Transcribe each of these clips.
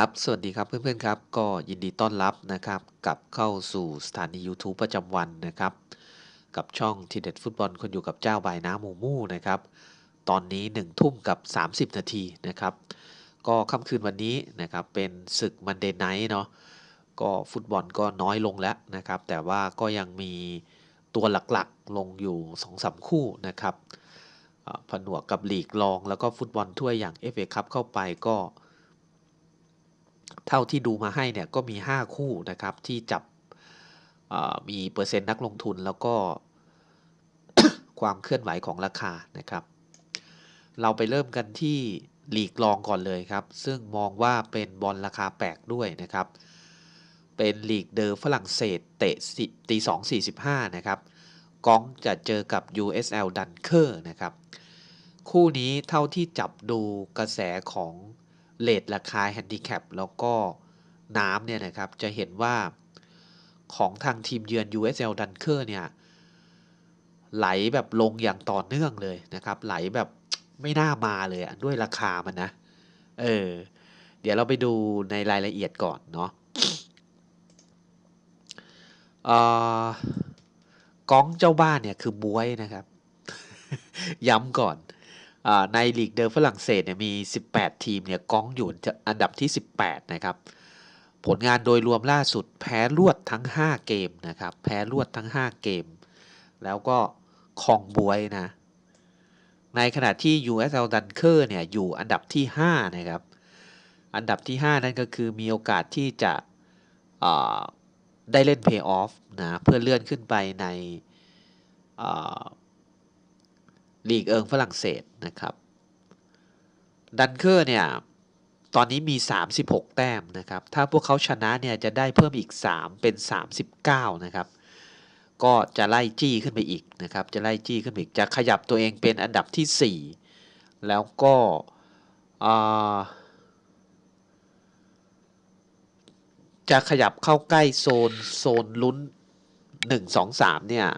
ครับ สวัสดีครับเพื่อนๆครับ ก็ยินดีต้อนรับนะครับกลับเข้าสู่สถานี YouTube ประจำวันนะครับ กับช่องทีเด็ดฟุตบอลคนอยู่กับเจ้าบายน้ำหมูมู่นะครับ ตอนนี้1ทุ่มกับ 30 นาทีนะครับ ก็ค่ำคืนวันนี้นะครับเป็นศึกมันเดย์ไนท์เนาะ ก็ฟุตบอลก็น้อยลงแล้วนะครับ แต่ว่าก็ยังมีตัวหลักๆลงอยู่2อสคู่นะครับ ผนวกกับลีกรองแล้วก็ฟุตบอลถ้วยอย่าง FA คัพเข้าไปก็ เท่าที่ดูมาให้เนี่ยก็มี 5 คู่นะครับที่จับมีเปอร์เซ็นต์นักลงทุนแล้วก็ความเคลื่อนไหวของราคานะครับ เราไปเริ่มกันที่หลีกรองก่อนเลยครับ ซึ่งมองว่าเป็นบอลราคาแปลกด้วยนะครับ เป็นลีกเดอร์ฝรั่งเศสเตะตีสองสี่สิบห้านะครับก้องจะเจอกับ USL ดันเคอร์นะครับ คู่นี้เท่าที่จับดูกระแสของ เลทราคาแฮนดิแคปแล้วก็น้ำเนี่ยนะครับ จะเห็นว่าของทางทีมเยือน USL ดันเคอร์เนี่ย ไหลแบบลงอย่างต่อเนื่องเลยนะครับ ไหลแบบไม่น่ามาเลยอะด้วยราคามันนะ เออ เดี๋ยวเราไปดูในรายละเอียดก่อนเนาะอ่อก้องเจ้าบ้านเนี่ยคือบวยนะครับ ย้ำก่อน ในลีกเดอร์ฝรั่งเศสเนี่ยมี 18 ทีมเนี่ยก้องอยู่อันดับที่ 18 นะครับ ผลงานโดยรวมล่าสุดแพ้รวดทั้ง 5 เกมนะครับ แพ้รวดทั้ง 5 เกม แล้วก็คองบวยนะ ในขณะที่ USL Dunker เนี่ยอยู่อันดับที่ 5 นะครับ อันดับที่ 5 นั่นก็คือมีโอกาสที่จะได้เล่นเพย์ออฟนะ เพื่อเลื่อนขึ้นไปในอ ลีกเอิงฝรั่งเศสนะครับดันเคอร์เนี่ยตอนนี้มี 36 แต้มนะครับ ถ้าพวกเขาชนะเนี่ยจะได้เพิ่มอีก 3 เป็น 39 นะครับ ก็จะไล่จี้ขึ้นไปอีกนะครับ จะไล่จี้ขึ้นไปอีก จะขยับตัวเองเป็นอันดับที่ 4 แล้วก็จะขยับเข้าใกล้โซนโซนลุ้น 1 2 3 เนี่ย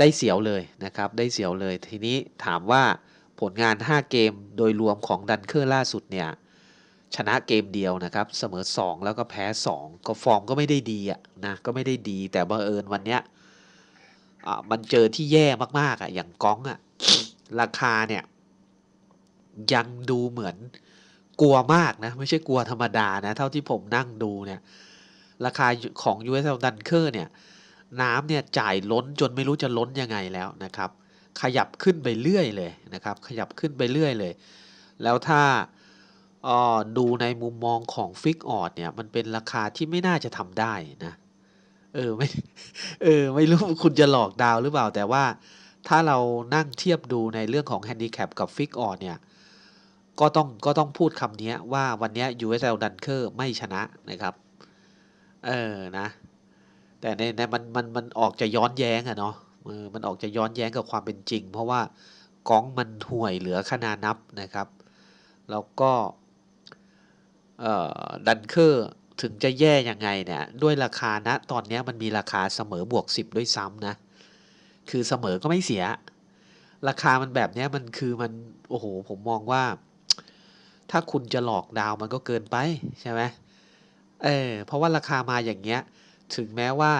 ได้เสียวเลยนะครับ ได้เสียวเลย ทีนี้ถามว่าผลงาน 5 เกมโดยรวมของดันเคอร์ล่าสุดเนี่ยชนะเกมเดียวนะครับ เสมอ 2 แล้วก็แพ้ 2 ก็ฟอร์มก็ไม่ได้ดีอะนะก็ไม่ได้ดีแต่บังเอิญวันเนี้ยมันเจอที่แย่มากๆอะอย่างก้องอะราคาเนี่ยยังดูเหมือนกลัวมากนะ ไม่ใช่กลัวธรรมดานะ เท่าที่ผมนั่งดูเนี่ย ราคาของ USL Dunker เนี่ย น้ำเนี่ยจ่ายล้นจนไม่รู้จะล้นยังไงแล้วนะครับ ขยับขึ้นไปเรื่อยเลยนะครับ ขยับขึ้นไปเรื่อยเลย แล้วถ้าออดูในมุมมองของฟิกออดเนี่ยมันเป็นราคาที่ไม่น่าจะทำได้นะเออไม่เออไม่รู้คุณจะหลอกดาวหรือเปล่า แต่ว่าถ้าเรานั่งเทียบดูในเรื่องของแฮนดิแคปกับฟิกออดเนี่ยก็ต้องก็ต้องพูดคำนี้ว่าวันนี้ USL Dunker ไม่ชนะนะครับ เออนะ แต่ในในมันมันมันออกจะย้อนแย้งอะเนาะเออมันออกจะย้อนแย้งกับความเป็นจริง เพราะว่าก้องมันห่วยเหลือขนานับนะครับ แล้วก็ดันเคอร์ถึงจะแย่ยังไงเนี่ยด้วยราคาณตอนนี้มันมีราคาเสมอบวก 10 ด้วยซ้ำนะ คือเสมอก็ไม่เสีย ราคามันแบบเนี้ยมันคือมัน โอ้โห ผมมองว่า ถ้าคุณจะหลอกดาวมันก็เกินไปใช่ไหมเออเพราะว่าราคามาอย่างเงี้ย ถึงแม้ว่า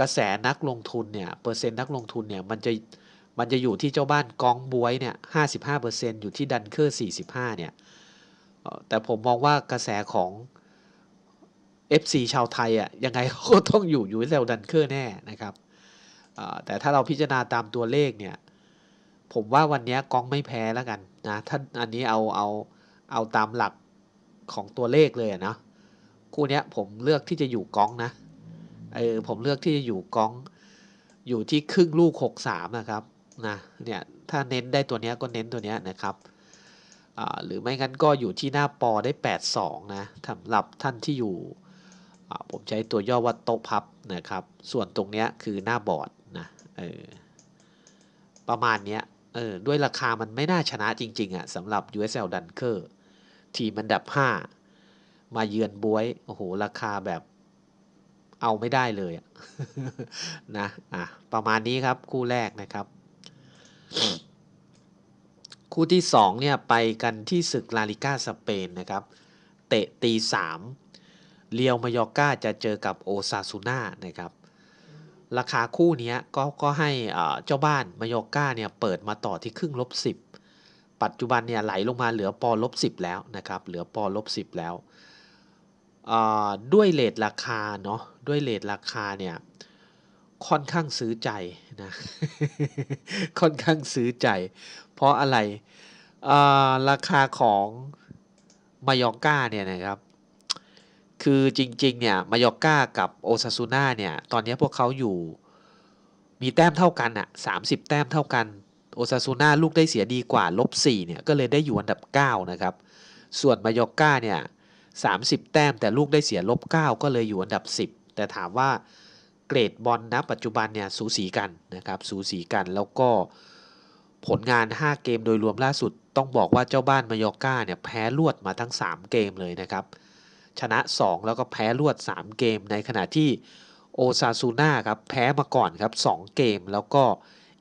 กระแสนักลงทุนเนี่ยเปอร์เซ็นต์นักลงทุนเนี่ยมันจะมันจะอยู่ที่เจ้าบ้านกองบวยเนี่ยห้าสิบห้าเปอร์เซ็นอยู่ที่ดันเคอร์สี่สิบห้าเนี่ยแต่ผมมองว่ากระแสของ FC ชาวไทยอะยังไงก็ต้องอยู่อยู่ที่เซลดันเคอร์แน่นะครับแต่ถ้าเราพิจารณาตามตัวเลขเนี่ยผมว่าวันนี้กองไม่แพ้แล้วกันนะถ้าอันนี้เอาเอาเอาตามหลักของตัวเลขเลยอะเนาะ คู่เนี้ยผมเลือกที่จะอยู่กองนะเออผมเลือกที่จะอยู่กอง อยู่ที่ครึ่งลูกหกสามนะครับนะเนี่ยถ้าเน้นได้ตัวเนี้ยก็เน้นตัวเนี้ยนะครับอ่าหรือไม่งั้นก็อยู่ที่หน้าปอได้แปดสองนะสำหรับท่านที่อยู่ ผมใช้ตัวย่อว่าโต๊ะพับนะครับ ส่วนตรงเนี้ยคือหน้าบอร์ดนะเออประมาณเนี้ยเออด้วยราคามันไม่น่าชนะจริง ๆอะ่ะสำหรับ USL Dunker ทีมอันดับ 5 มาเยือนบวย โอ้โห ราคาแบบเอาไม่ได้เลยนะอะประมาณนี้ครับคู่แรกนะครับ คู่ที่2เนี่ยไปกันที่ศึกลาลิก้าสเปนนะครับ เตะตีสามเรียวมายอร์กาจะเจอกับโอซาซูน่านะครับ ราคาคู่นี้ก็ก็ให้เจ้าบ้านมายอร์กาเนี่ยเปิดมาต่อที่ครึ่งลบสิบปัจจุบันเนี่ยไหลลงมาเหลือปอลบสิบแล้วนะครับ เหลือปอลบสิบแล้ว ด้วยเลทราคาเนาะด้วยเลทราคาเนี่ยค่อนข้างซื้อใจนะค่อนข้างซื้อใจ เพราะอะไรราคาของมายอร์กาเนี่ยนะครับ คือจริง ๆ เนี่ยมายอร์กากับโอซาซูน่าเนี่ย ตอนนี้พวกเขาอยู่มีแต้มเท่ากันอะ30แต้มเท่ากันโอซาซูน่าลูกได้เสียดีกว่าลบ4เนี่ย ก็เลยได้อยู่อันดับ 9 นะครับ ส่วนมายอร์กาเนี่ย 30 แต้ม แต่ลูกได้เสียลบ 9 ก็เลยอยู่อันดับ 10 แต่ถามว่าเกรดบอลนะปัจจุบันเนี่ยสูสีกันนะครับสูสีกันแล้วก็ผลงาน 5 เกมโดยรวมล่าสุด ต้องบอกว่าเจ้าบ้านมายอร์กาเนี่ยแพ้รวดมาทั้ง 3 เกมเลยนะครับ ชนะ 2 แล้วก็แพ้รวด 3 เกม ในขณะที่โอซาซูน่าครับแพ้มาก่อนครับ 2 เกมแล้วก็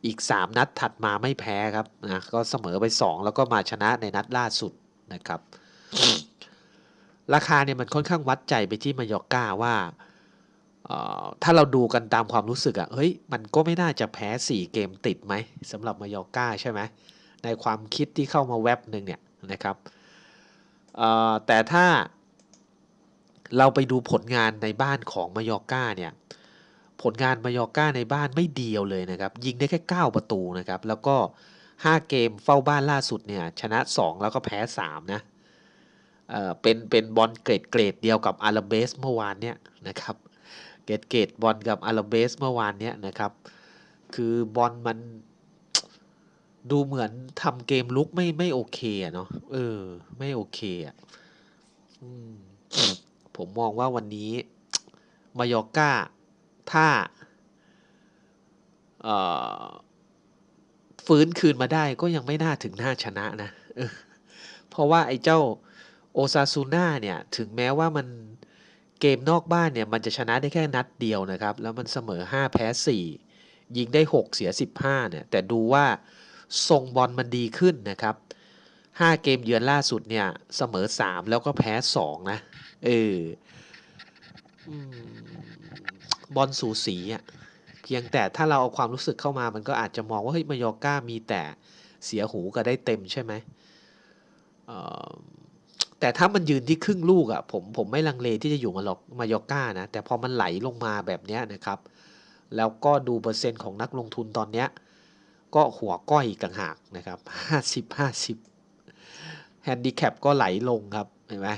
อีก 3 นัดถัดมาไม่แพ้ครับนะก็เสมอไป 2 แล้วก็มาชนะในนัดล่าสุดนะครับ ราคาเนี่ยมันค่อนข้างวัดใจไปที่มายอร์กาว่าถ้าเราดูกันตามความรู้สึกอะ่ะเฮ้ยมันก็ไม่น่าจะแพ้ 4 เกมติดไหมสำหรับมายอร์กาใช่ไหมในความคิดที่เข้ามาแว็บหนึ่งเนี่ยนะครับแต่ถ้าเราไปดูผลงานในบ้านของมายอร์กาเนี่ยผลงานมายอร์กาในบ้านไม่เดียวเลยนะครับ ยิงได้แค่ 9 ประตูนะครับ แล้วก็ 5 เกมเฝ้าบ้านล่าสุดเนี่ยชนะ 2 แล้วก็แพ้ 3 นะ เออเป็นเป็นบอลเกรดเกรดเดียวกับอาราเบสเมื่อวานเนี่ยนะครับเกรดเกรดบอลกับอาราเบสเมื่อวานเนี่ยนะครับ คือบอลมันดูเหมือนทำเกมลุกไม่ไม่โอเคอะเนาะเออ ไม่โอเคอะผมมองว่าวันนี้มายอร์กาถ้าฟื้นคืนมาได้ก็ยังไม่น่าถึงหน้าชนะนะเพราะว่าไอ้เจ้า โอซาซูน่าเนี่ย ถึงแม้ว่ามันเกมนอกบ้านเนี่ย มันจะชนะได้แค่นัดเดียวนะครับ แล้วมันเสมอ 5 แพ้ 4 ยิงได้ 6 เสีย 15 เนี่ย แต่ดูว่าทรงบอลมันดีขึ้นนะครับ 5 เกมเยือนล่าสุดเนี่ย เสมอ 3 แล้วก็แพ้ 2 นะ เออบอลสูสีอะ่ะเพียงแต่ถ้าเราเอาความรู้สึกเข้ามามันก็อาจจะมองว่าเฮ้ยมายอร์ก้ามีแต่เสียหูก็ได้เต็มใช่ไหมเออ แต่ถ้ามันยืนที่ครึ่งลูกอะ่ะผมผมไม่ลังเลที่จะอยู่มาหรอกมายอร์ก้านะ แต่พอมันไหลลงมาแบบนี้นะครับ แล้วก็ดูเปอร์เซ็นต์ของนักลงทุนตอนเนี้ยก็หัวก้อยอีกต่างหากนะครับห้าสิบห้าสิบแฮนดิแคปก็ไหลลงครับเห็นไหม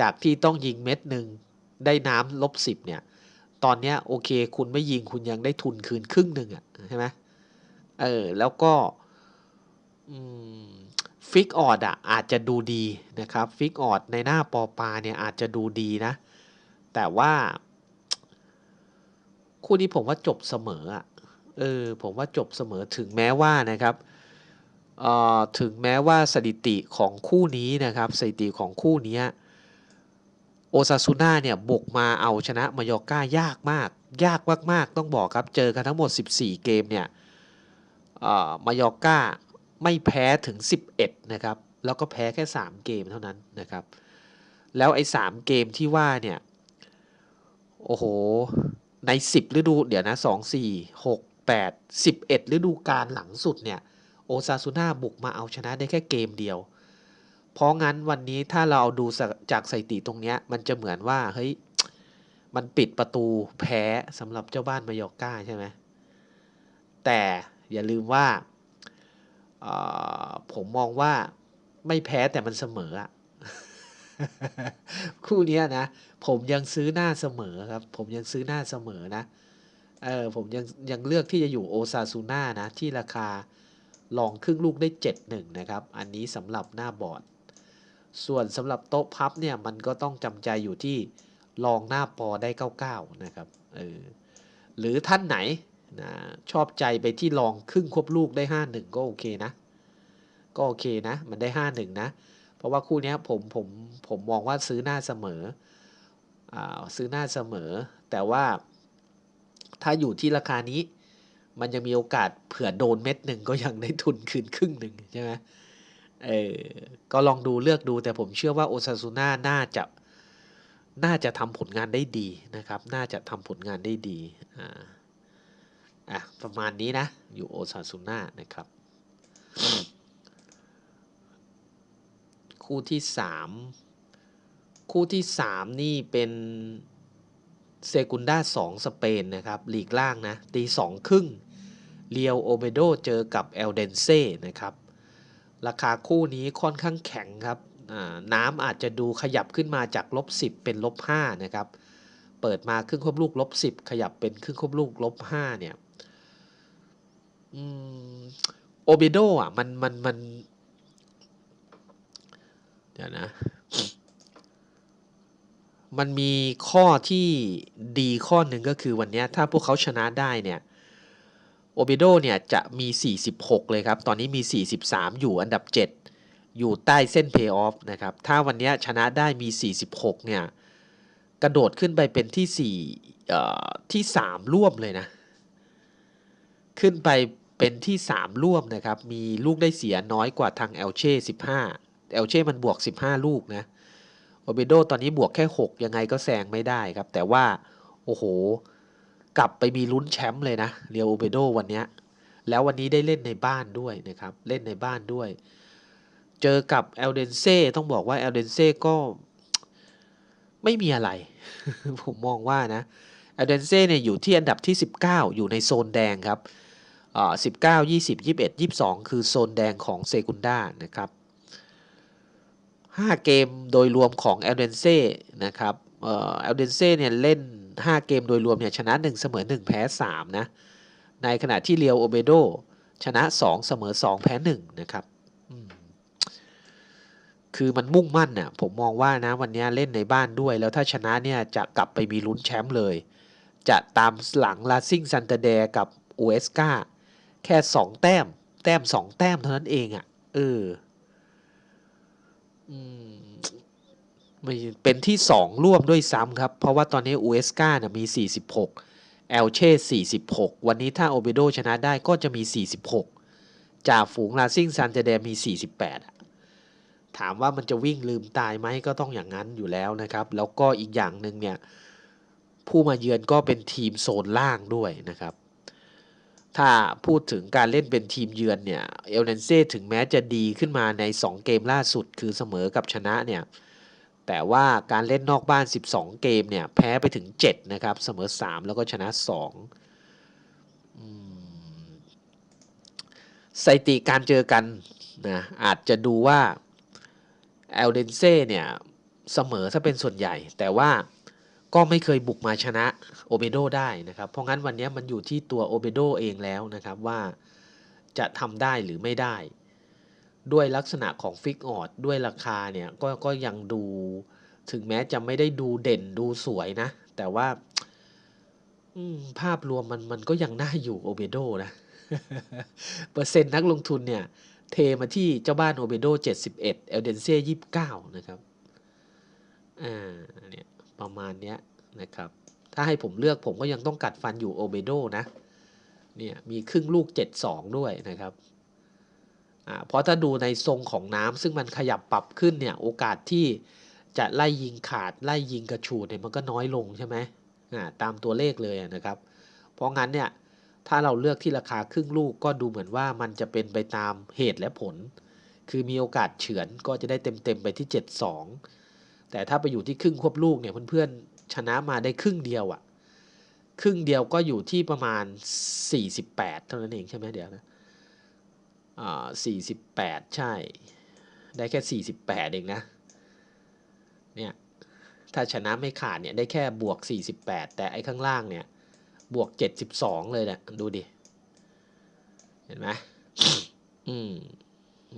จากที่ต้องยิงเม็ดหนึ่งได้น้ำลบสิบเนี่ย ตอนนี้โอเค คุณไม่ยิงคุณยังได้ทุนคืนครึ่งหนึ่งอะใช่ไหมเออ แล้วก็ ฟิกออดอะอาจจะดูดีนะครับฟิกออดในหน้าปอปาเนี่ยอาจจะดูดีนะ แต่ว่า คู่นี้ผมว่าจบเสมออะเออผมว่าจบเสมอถึงแม้ว่านะครับเอ่อถึงแม้ว่าสถิติของคู่นี้นะครับสถิติของคู่นี้โอซาซูน่าเนี่ยบุกมาเอาชนะมายอร์ก้ายากมาก ยากมากๆต้องบอกครับเจอกันทั้งหมด 14 เกมเนี่ยมายอร์ก้า ไม่แพ้ถึง 11 นะครับ แล้วก็แพ้แค่ 3 เกมเท่านั้นนะครับ แล้วไอ้3เกมที่ว่าเนี่ย โอ้โห ใน 10 ฤดู เดี๋ยวนะ 2 4 6 8 11 ฤดูกาลหลังสุดเนี่ย โอซาซูน่าบุกมาเอาชนะได้แค่เกมเดียว เพราะงั้นวันนี้ถ้าเราเอาดูจากสถิติตรงเนี้ย มันจะเหมือนว่า เฮ้ย มันปิดประตูแพ้สำหรับเจ้าบ้านมายอร์ก้าใช่ไหมแต่อย่าลืมว่า ผมมองว่าไม่แพ้แต่มันเสมอคู่นี้นะ ผมยังซื้อหน้าเสมอครับ ผมยังซื้อหน้าเสมอนะเออผมยังยังเลือกที่จะอยู่โอซาซูน่านะ ที่ราคาลองครึ่งลูกได้ 7-1 นะครับ อันนี้สำหรับหน้าบอร์ด ส่วนสำหรับโต๊ะพับเนี่ย มันก็ต้องจำใจอยู่ที่ลองหน้าปอได้ 99 นะครับเออหรือท่านไหน นะชอบใจไปที่ลองครึ่งควบลูกได้ 5-1 ก็โอเคนะ ก็โอเคนะ มันได้ 5-1 นะ เพราะว่าคู่นี้ผมผมผมมองว่าซื้อหน้าเสมออซื้อหน้าเสมอ แต่ว่าถ้าอยู่ที่ราคานี้ มันยังมีโอกาสเผื่อโดนเม็ดหนึ่งก็ยังได้ทุนคืนครึ่งหนึ่งใช่ไหมเออก็ลองดูเลือกดูแต่ผมเชื่อว่าโอซาซูน่าน่าจะน่าจะทำผลงานได้ดีนะครับ น่าจะทำผลงานได้ดีอ่า อะประมาณนี้นะ อยู่โอซาซูน่านะครับ คู่ที่สามคู่ที่สามนี่เป็นเซกุนด้าสองสเปนนะครับลีกล่างนะตีสองครึ่งเรียวโอเบโดเจอกับเอลเดนเซ่นะครับ ราคาคู่นี้ค่อนข้างแข็งครับน้ำอาจจะดูขยับขึ้นมาจากลบ10 เป็นลบ5นะครับ เปิดมาครึ่งควบลูกลบ10 ขยับเป็นครึ่งควบลูกลบ5เนี่ย โอเบโดอะ มันมันมัน เดี๋ยวนะ มันมีข้อที่ดีข้อหนึ่งก็คือวันนี้ถ้าพวกเขาชนะได้เนี่ยโอเบโดเนี่ยจะมี 46 เลยครับ ตอนนี้มี 43 อยู่อันดับ 7 อยู่ใต้เส้นเพย์ออฟนะครับ ถ้าวันนี้ชนะได้มี 46 เนี่ย กระโดดขึ้นไปเป็นที่4เอ่อที่ 3 ร่วมเลยนะ ขึ้นไป เป็นที่ 3 ร่วมนะครับ มีลูกได้เสียน้อยกว่าทางเอลเช่15เอลเช่มันบวก 15 ลูกนะโอเบโดตอนนี้บวกแค่ 6 ยังไงก็แซงไม่ได้ครับ แต่ว่า โอ้โห กลับไปมีลุ้นแชมป์เลยนะเรียวโอเบโดวันนี้ แล้ววันนี้ได้เล่นในบ้านด้วยนะครับ เล่นในบ้านด้วย เจอกับเอลเดนเซ่ต้องบอกว่าเอลเดนเซ่ก็ไม่มีอะไร ผมมองว่านะเอลเดนเซ่เนี่ยอยู่ที่อันดับที่ 19 อยู่ในโซนแดงครับ สิบเก้ายี่สิบยี่สิบเอ็ดยี่สิบสองคือโซนแดงของเซกุนดานะครับห้าเกมโดยรวมของเอลเดนเซ่นะครับเอลเดนเซ่เนี่ยเล่น 5 เกมโดยรวมเนี่ยชนะ 1 เสมอ 1 แพ้ 3 นะ ในขณะที่เรียวโอเบโดชนะ 2 เสมอ 2 แพ้ 1 นะครับคือมันมุ่งมั่นน่ะผมมองว่านะวันนี้เล่นในบ้านด้วยแล้วถ้าชนะเนี่ยจะกลับไปมีลุ้นแชมป์เลย จะตามหลังลาซิงซันเตเดกับอูเอสกา แค่2แต้ม แต้ม2แต้มเท่านั้นเองอะ่ะเอออืมเป็นที่2ร่วมด้วยซ้ำครับ เพราะว่าตอนนี้อูเอสกานะมี 46 เอลเช่ 46 วันนี้ถ้าโอเบโดชนะได้ก็จะมี 46จากฝูงลาซิงซันเจเดมี 48 ถามว่ามันจะวิ่งลืมตายไหมก็ต้องอย่างนั้นอยู่แล้วนะครับ แล้วก็อีกอย่างหนึ่งเนี่ย ผู้มาเยือนก็เป็นทีมโซนล่างด้วยนะครับ ถ้าพูดถึงการเล่นเป็นทีมเยือนเนี่ยเอลเนนเซ่ถึงแม้จะดีขึ้นมาใน 2 เกมล่าสุดคือเสมอกับชนะเนี่ยแต่ว่าการเล่นนอกบ้าน 12 เกมเนี่ยแพ้ไปถึง 7 นะครับ เสมอ 3 แล้วก็ชนะ2สถิติการเจอกันนะอาจจะดูว่าเอลเดนเซ่เนี่ยเสมอถ้าเป็นส่วนใหญ่ แต่ว่า ก็ไม่เคยบุกมาชนะโอเบโดได้นะครับ เพราะงั้นวันนี้มันอยู่ที่ตัวโอเบโดเองแล้วนะครับว่าจะทำได้หรือไม่ได้ ด้วยลักษณะของฟิกออดด้วยราคาเนี่ยก็ก็ยังดูถึงแม้จะไม่ได้ดูเด่นดูสวยนะ แต่ว่าภาพรวมมันมันก็ยังน่าอยู่โอเบโดนะ เปอร์เซ็นต์นักลงทุนเนี่ย เทมาที่เจ้าบ้านโอเบโด 71 เอลเดนเซ่ 29 นะครับ อ่าเนี่ย ประมาณเนี้ยนะครับ ถ้าให้ผมเลือกผมก็ยังต้องกัดฟันอยู่โอเบโดนะ เนี่ยมีครึ่งลูก 72 ด้วยนะครับเพราะถ้าดูในทรงของน้ำซึ่งมันขยับปรับขึ้นเนี่ยโอกาสที่จะไล่ยิงขาดไล่ยิงกระฉูดเนี่ยมันก็น้อยลงใช่ไหมตามตัวเลขเลยนะครับ เพราะงั้นเนี่ยถ้าเราเลือกที่ราคาครึ่งลูกก็ดูเหมือนว่ามันจะเป็นไปตามเหตุและผล คือมีโอกาสเฉือนก็จะได้เต็มๆไปที่ 7-2 แต่ถ้าไปอยู่ที่ครึ่งควบลูกเนี่ยเพื่อนๆชนะมาได้ครึ่งเดียวอะ่ะครึ่งเดียวก็อยู่ที่ประมาณ 48 เท่านั้นเองใช่ไหมเดี๋ยวนะอ่าสี่สิบแปดใช่ ได้แค่สี่สิบแปดเองนะ เนี่ย ถ้าชนะไม่ขาดเนี่ยได้แค่บวกสี่สิบแปดแต่ไอ้ข้างล่างเนี่ยบวกเจ็ดสิบสองเลยเนี่ยดูดิ เห็นไหมอืม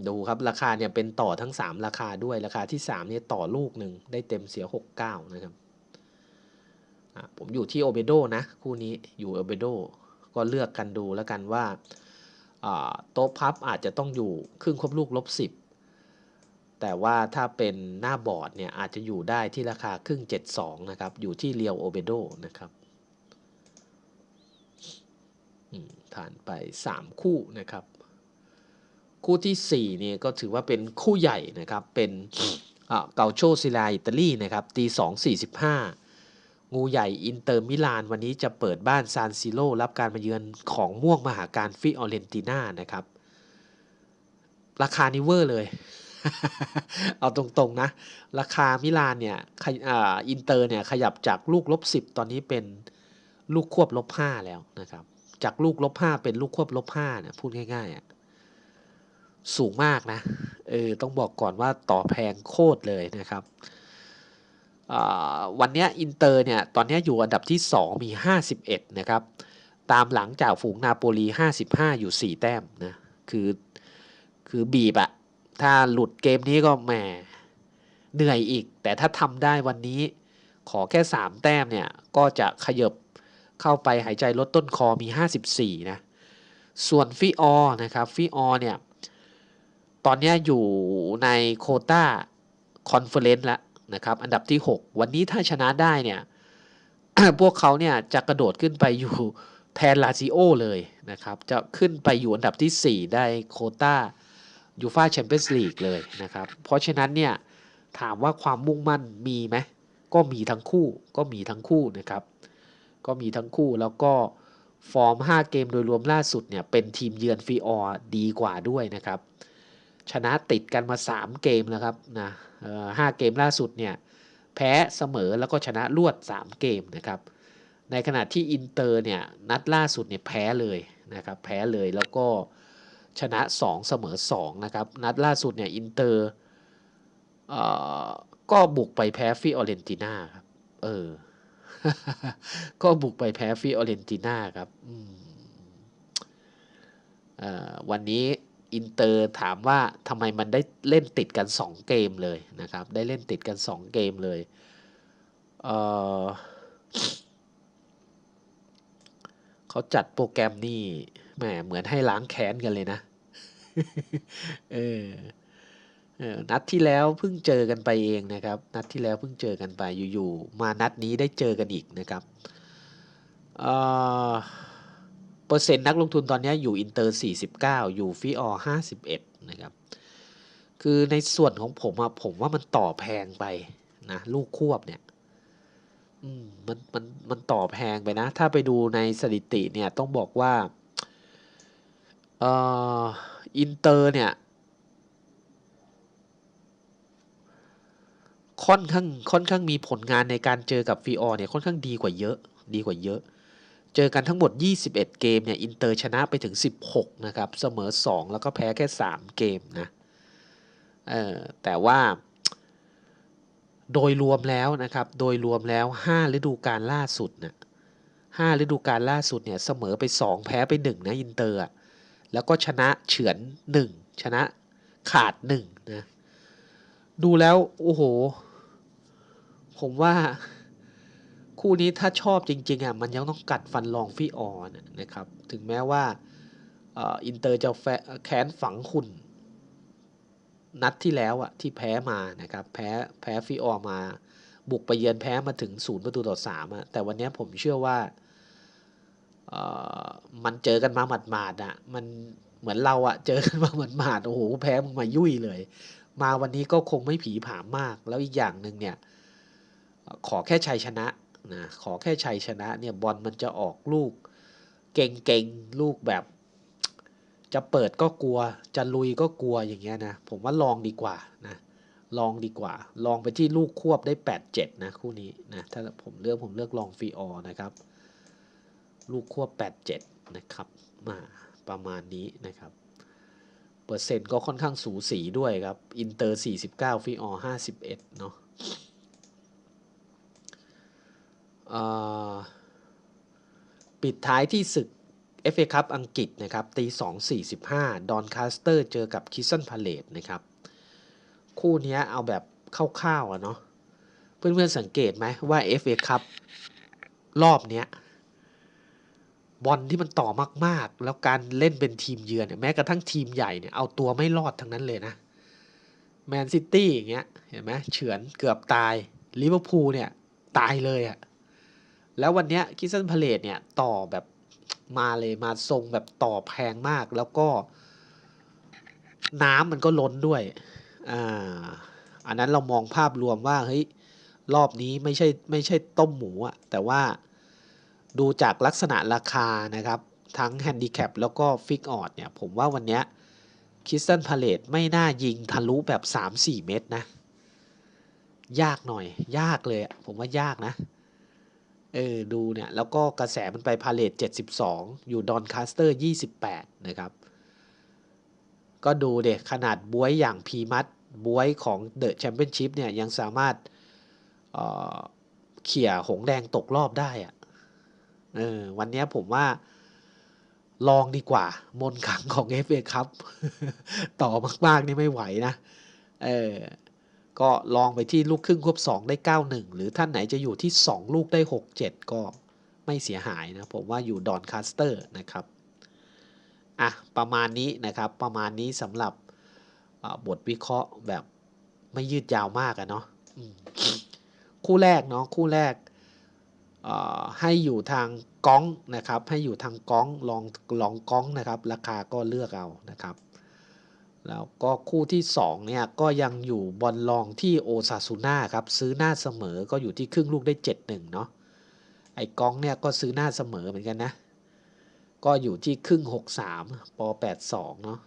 ดูครับราคาเนี่ยเป็นต่อทั้งสามราคาด้วยราคาที่สามเนี่ยต่อลูกหนึ่งได้เต็มเสียหกเก้านะครับผมอยู่ที่โอเบโดนะ คู่นี้อยู่โอเบโดก็เลือกกันดูแล้วกันว่าโต๊ะพับอาจจะต้องอยู่ครึ่งครบลูกลบสิบแต่ว่าถ้าเป็นหน้าบอร์ดเนี่ยอาจจะอยู่ได้ที่ราคาครึ่ง 72 นะครับ อยู่ที่เรียวโอเบโดนะครับผ่านไป 3 คู่นะครับ คู่ที่ 4 เนี่ยก็ถือว่าเป็นคู่ใหญ่นะครับ เป็นเกาโชซิลาอิตาลีนะครับตี2.45งูใหญ่อินเตอร์มิลานวันนี้จะเปิดบ้านซานซิโร่รับการมาเยือนของม่วงมหาการฟิออเรนติน่านะครับ ราคานิเวอร์เลย เอาตรงๆนะ ราคามิลานเนี่ยอินเตอร์เนี่ยขยับจากลูกลบ10ตอนนี้เป็นลูกควบลบ5แล้วนะครับ จากลูกลบ5เป็นลูกควบลบ5เนี่ยพูดง่ายๆอะ สูงมากนะเออต้องบอกก่อนว่าต่อแพงโคตรเลยนะครับวันนี้อินเตอร์เนี่ยตอนนี้อยู่อันดับที่ 2 มี 51 นะครับ ตามหลังจากฝูงนาโปลี 55 อยู่ 4 แต้มนะคือคือบีบอะถ้าหลุดเกมนี้ก็แหมเหนื่อยอีก แต่ถ้าทำได้วันนี้ขอแค่ 3 แต้มเนี่ยก็จะขยบเข้าไปหายใจลดต้นคอมี 54 นะ ส่วนฟิออนะครับฟิออเนี่ย ตอนนี้อยู่ในโคต้าคอนเฟอเรนซ์แล้วนะครับ อันดับที่ 6 วันนี้ถ้าชนะได้เนี่ย พวกเขาเนี่ยจะกระโดดขึ้นไปอยู่แทนลาซิโอเลยนะครับ จะขึ้นไปอยู่อันดับที่ 4 ได้โคต้ายูฟาแชมเปี้ยนส์ลีกเลยนะครับ เพราะฉะนั้นเนี่ยถามว่าความมุ่งมั่นมีไหมก็มีทั้งคู่ก็มีทั้งคู่นะครับ ก็มีทั้งคู่แล้วก็ฟอร์ม 5 เกมโดยรวมล่าสุดเนี่ยเป็นทีมเยือนฟีออดีกว่าด้วยนะครับ ชนะติดกันมา 3 เกมแล้วครับนะห้าเกมล่าสุดเนี่ยแพ้เสมอแล้วก็ชนะรวด 3 เกมนะครับ ในขณะที่อินเตอร์เนี่ยนัดล่าสุดเนี่ยแพ้เลยนะครับแพ้เลยแล้วก็ชนะ 2 เสมอ2นะครับนัดล่าสุดเนี่ยอินเตอร์ก็บุกไปแพ้ฟิออเรนติน่าครับเออก็บุกไปแพ้ฟิออเรนติน่าครับวันนี้ อินเตอร์ถามว่าทำไมมันได้เล่นติดกัน 2 เกมเลยนะครับ ได้เล่นติดกัน 2 เกมเลยเเขาจัดโปรแกรมนี่แหมเหมือนให้ล้างแค้นกันเลยนะเออนัดที่แล้วเพิ่งเจอกันไปเองนะครับ นัดที่แล้วเพิ่งเจอกันไปอยู่ๆมานัดนี้ได้เจอกันอีกนะครับเอ่อ เปอร์เซ็นต์นักลงทุนตอนนี้อยู่อินเตอร์ 49 อยู่ฟีออ51 นะครับ คือในส่วนของผมอะผมว่ามันต่อแพงไปนะลูกควบเนี่ยมมันมันมันต่อแพงไปนะ ถ้าไปดูในสถิติเนี่ยต้องบอกว่าเอ่ออินเตอร์เนี่ย ค่อนข้างค่อนข้างมีผลงานในการเจอกับฟีออเนี่ยค่อนข้างดีกว่าเยอะ ดีกว่าเยอะ เจอกันทั้งหมด 21 เกมเนี่ยอินเตอร์ชนะไปถึง 16 นะครับ เสมอ 2 แล้วก็แพ้แค่ 3 เกมนะเออแต่ว่าโดยรวมแล้วนะครับ โดยรวมแล้ว 5 ฤดูกาลล่าสุดนะห้าฤดูกาลล่าสุดเนี่ยเสมอไป 2 แพ้ไป 1 นะอินเตอร์แล้วก็ชนะเฉือน 1 ชนะขาด 1 นะ ดูแล้ว โอ้โห ผมว่า คู่นี้ถ้าชอบจริงๆอะมันยังต้องกัดฟันลองฟี่ออนนะครับถึงแม้ว่าอินเตอร์จะแค้นฝังคุณนัดที่แล้วอะที่แพ้มานะครับแพ้แพ้ฟีออมา บุกไปเยือนแพ้มาถึงศูนย์ประตูต่อสามอะแต่วันนี้ผมเชื่อว่ามันเจอกันมาหมาดๆอะมันเหมือนเราอะเจอกันมาหมาดๆโอ้โหแพ้มึงมายุ่ยเลย มาวันนี้ก็คงไม่ผีผามมาก แล้วอีกอย่างหนึ่งเนี่ยขอแค่ชัยชนะ นะขอแค่ชัยชนะเนี่ยบอลมันจะออกลูก เก่งๆลูกแบบ จะเปิดก็กลัว จะลุยก็กลัวอย่างเงี้ยนะผมว่าลองดีกว่านะลองดีกว่า ลองไปที่ลูกควบได้แปดเจ็ดนะ คู่นี้นะถ้าผมเลือกผมเลือกลองฟรีออนะครับ ลูกควบแปดเจ็ดนะครับมาประมาณนี้นะครับเปอร์เซ็นต์ก็ค่อนข้างสูสีด้วยครับ อินเตอร์ 49 ฟีออ51 เนาะ ปิดท้ายที่ศึก FA คัพอังกฤษนะครับตี2.45 ดอนคาสเตอร์เจอกับคิสซันพาเลตนะครับ คู่นี้เอาแบบคร่าวๆอะเนาะเพื่อนๆสังเกตไหมว่า FA คัพรอบเนี้ยบอลที่มันต่อมากๆ แล้วการเล่นเป็นทีมเยือนเนี่ยแม้กระทั่งทีมใหญ่เนี่ยเอาตัวไม่รอดทั้งนั้นเลยนะแมนซิตี้อย่างเงี้ยเห็นไหมเฉือนเกือบตายลิเวอร์พูลเนี่ยตายเลยอะ แล้ววันนี้คิสเซนพาเลตเนี่ยต่อแบบมาเลยมาทรงแบบต่อแพงมาก แล้วก็ น้ำมันก็ล้นด้วยอ่าอันนั้นเรามองภาพรวมว่าเฮ้ยรอบนี้ไม่ใช่ไม่ใช่ต้มหมูอะแต่ว่าดูจากลักษณะราคานะครับ ทั้งแฮนดิแคปแล้วก็ฟิกออดเนี่ย ผมว่าวันเนี้ยคิสตันพาเลตไม่น่ายิงทะลุแบบ 3-4 เมตรนะ ยากหน่อย ยากเลยผมว่ายากนะ เออดูเนี่ยแล้วก็กระแสมันไปพาเลต72 อยู่ดอนคาสเตอร์ 28 นะครับ ก็ดูเด็กขนาดบวยอย่างพีมัดบวยของเดอะแชมเปี้ยนชิพเนี่ยยังสามารถเเขี่ยหงแดงตกรอบได้อะเออวันนี้ผมว่าลองดีกว่า มนขังของ FA ครับ ต่อมาก ๆ นี่ไม่ไหวนะ เออ ก็ลองไปที่ลูกครึ่งควบ 2 ได้ 91 หรือท่านไหนจะอยู่ที่ 2 ลูกได้ 67 ก็ไม่เสียหายนะ ผมว่าอยู่ดอนคาสเตอร์นะครับ อะ ประมาณนี้นะครับ ประมาณนี้สำหรับบทวิเคราะห์แบบไม่ยืดยาวมากอะเนาะคู่แรกเนาะคู่แรกให้อยู่ทางก้องนะครับ ให้อยู่ทางก้องลองลองก้องนะครับ ราคาก็เลือกเอานะครับ แล้วก็คู่ที่2เนี่ยก็ยังอยู่บอลลองที่โอซาซูน่าครับซื้อหน้าเสมอก็อยู่ที่ครึ่งลูกได้ 7-1เนาะไอ้ก้องเนี่ยก็ซื้อหน้าเสมอเหมือนกันนะ ก็อยู่ที่ครึ่ง 6-3ป82 เนาะ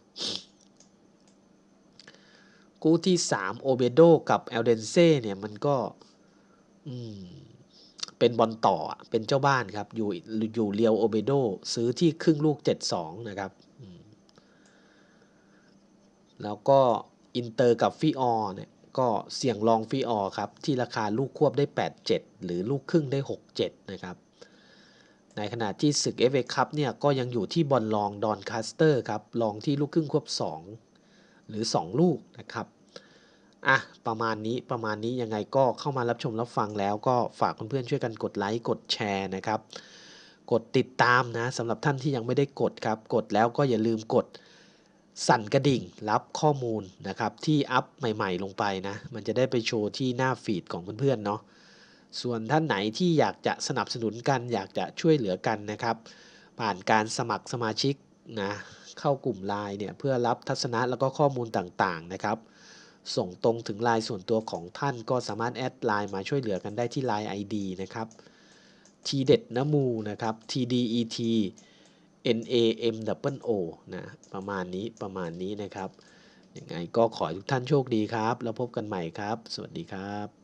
คู่ที่ 3 โอเบโดกับเอลเดนเซ่เนี่ยมันก็อืมเป็นบอลต่อเป็นเจ้าบ้านครับ อยู่อยู่เรียวโอเบโดซื้อที่ครึ่งลูก 7-2 นะครับ แล้วก็อินเตอร์กับฟีออเนี่ยก็เสี่ยงลองฟีออครับที่ราคาลูกควบได้ 8-7 หรือลูกครึ่งได้ 6-7 นะครับ ในขณะที่ศึก FA คัพเนี่ยก็ยังอยู่ที่บอลลองดอนคาสเตอร์ครับลองที่ลูกครึ่งควบ 2 หรือ 2 ลูกนะครับอะประมาณนี้ประมาณนี้ยังไงก็เข้ามารับชมรับฟังแล้วก็ฝากเพื่อนๆช่วยกันกดไลค์กดแชร์นะครับ กดติดตามนะสำหรับท่านที่ยังไม่ได้กดครับ กดแล้วก็อย่าลืมกด สั่นกระดิ่งรับข้อมูลนะครับที่อัพใหม่ๆลงไปนะ มันจะได้ไปโชว์ที่หน้าฟีดของเพื่อนๆเนาะส่วนท่านไหนที่อยากจะสนับสนุนกันอยากจะช่วยเหลือกันนะครับ ผ่านการสมัครสมาชิกนะเข้ากลุ่มไลน์เนี่ยเพื่อรับทัศนะแล้วก็ข้อมูลต่างๆนะครับ ส่งตรงถึงไลน์ส่วนตัวของท่านก็สามารถแอดไลน์มาช่วยเหลือกันได้ที่ไลน์ ID นะครับทีเด็ดนมูนะครับ TDET NAM O นะประมาณนี้ประมาณนี้นะครับยังไงก็ขอให้ทุกท่านโชคดีครับ แล้วพบกันใหม่ครับ สวัสดีครับ